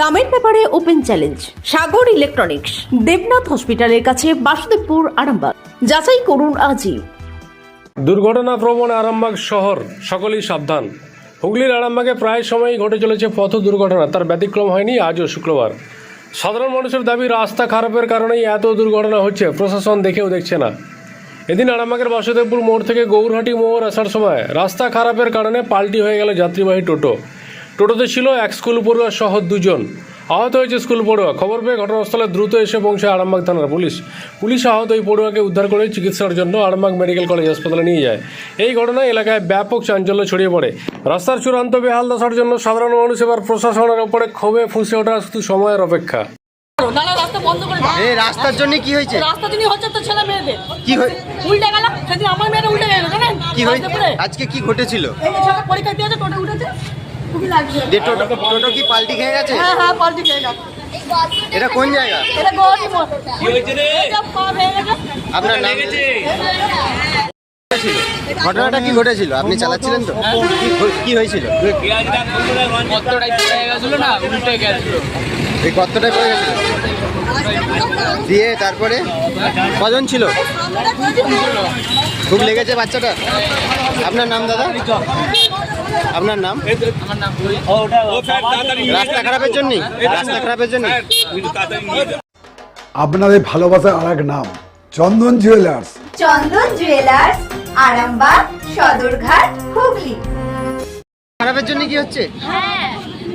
দামের ব্যাপারে open challenge, Sagar electronics, Debnath হসপিটালের কাছে বাসুদেবপুর আরামবাগ। যাচাই করুন আজই। দুর্ঘটনা প্রবণ আরামবাগ শহর, সকলেই সাবধান। হুগলির আরামবাগে প্রায় সময়ই ঘটে চলেছে পথ দুর্ঘটনা, তার ব্যতিক্রম হয়নি আজও শুক্রবার। সাধারণ মানুষের দাবি, রাস্তা খারাপের কারণেই এত দুর্ঘটনা হচ্ছে, প্রশাসন দেখেও দেখছে না। এদিন আরামবাগের বাসুদেবপুর মোড় থেকে গৌরহাটি মোড় আসার সময় রাস্তা খারাপের কারণে পাল্টি হয়ে গেল যাত্রীবাহী টোটো। টোটোতে ছিল এক স্কুল পড়ুয়া সহ দুজন। আহত হয়েছে স্কুল পড়ুয়া। খবর পেয়ে ঘটনাস্থলে দ্রুত এসে পৌঁছে আরামবাগ থানার পুলিশ। পুলিশ আহত ওই পড়ুয়াকে উদ্ধার করে চিকিৎসার জন্য আরামবাগ মেডিকেল কলেজ হাসপাতালে নিয়ে যায়। এই ঘটনায় এলাকায় ব্যাপক চাঞ্চল্য ছড়িয়ে পড়ে। রাস্তার চূড়ান্ত বেহাল দশার জন্য সাধারণ মানুষ এবার প্রশাসনের ওপরে ক্ষোভে ফুঁসে ওঠা শুধু সময়ের অপেক্ষা। নালা রাস্তা বন্ধ করে দাও। এই রাস্তার জন্য কি হয়েছে? রাস্তা যিনি হচ্ছে তো ছেলে মেয়েদের। কি উল্টে গেল। সেদিন আমার মেয়েরা উল্টে গেল জানেন? কি হয়ে রাস্তাপুরে। আজকে কি ঘটেছিল? পরীক্ষা দিয়েছে টোটো উঠেছে। খুবই লাগছে। যে টোটো টোটো কি পাল্টি খেয়ে গেছে? হ্যাঁ হ্যাঁ পাল্টি খেয়ে গেছে। এটা কোন জায়গা? এটা গৌরী মোড় কি হয়েছে রে? পা ভেঙে গেছে। আপনার নাম? ঘটনাটা কি ঘটেছিল? আপনি চালাচ্ছিলেন তো? কি ঘ- কি হয়েছিল? কতটাই পড়ে গেছিল না? উল্টে গেছিল। এই গর্তটায় পড়ে গেছিল? দিয়ে তারপরে? কজন ছিল? খুব লেগেছে বাচ্চাটা? আপনার নাম দাদা? আপনার নাম? আমার রাস্তা খারাপের জন্য রাস্তা খারাপের জন্য আপনাদের ভালোবাসার আর এক নাম চন্দন জুয়েলার্স চন্দন জুয়েলার্স আরামবাগ সদরঘাট হুগলি। খারাপের জন্য কি হচ্ছে? হ্যাঁ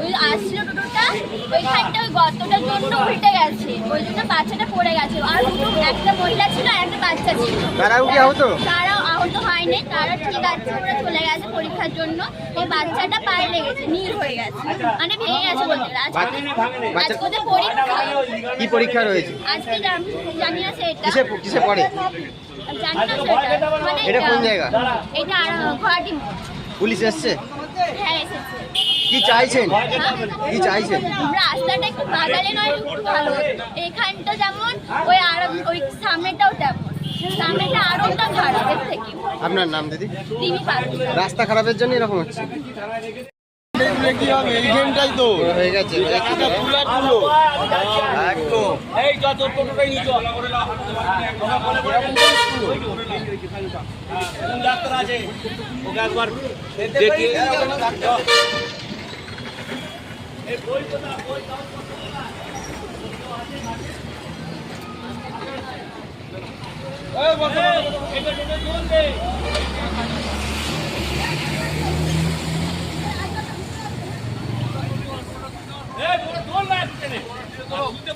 ওই আসছিল টোটোটা ওইখানটা ওই গর্তটার জন্য উল্টে গেছে। ওই জন্য বাচ্চাটা পড়ে গেছে। আর দুটো একটা মহিলা ছিল আর একটা বাচ্চা ছিল। তারাও কি আহত? তারাও আহত হয়নি। তারা ঠিক আছে ওরা চলে গেছে পরীক্ষার জন্য। ওই বাচ্চাটা পায়ে লেগেছে নীল হয়ে গেছে। মানে ভেঙে গেছে বলতে গেলে। আজকে আজকে ওদের পরীক্ষা। কি পরীক্ষা রয়েছে? আজকে জান- জানি না সেটা কিসে কিসে পড়ে? জানি না সেটা এটা কোন জায়গা? এটা পুলিশ এসছে? হ্যাঁ এসেছে। কি চাইছেন? কি চাইছেন? রাস্তাটা একটু বাগালে নয় ভালো। এখানটা যেমন ওই আর ওই সামনেটাও তেমন। সামনেটা আরোটা খারাপ থেকে। আপনার নাম দিদি? রাস্তা খারাপের জন্য এরকম হচ্ছে? হয়ে গেছে হয়ে গেছে। একদম ফোন করলি এই, দিদিরা বাবা। হ্যাঁ, হ্যাঁ, বলে দেবে না, দিদিরা। মহাদেব দেখে। না নাকি বলে দেবে না,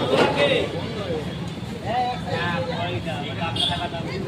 বলে দেবে।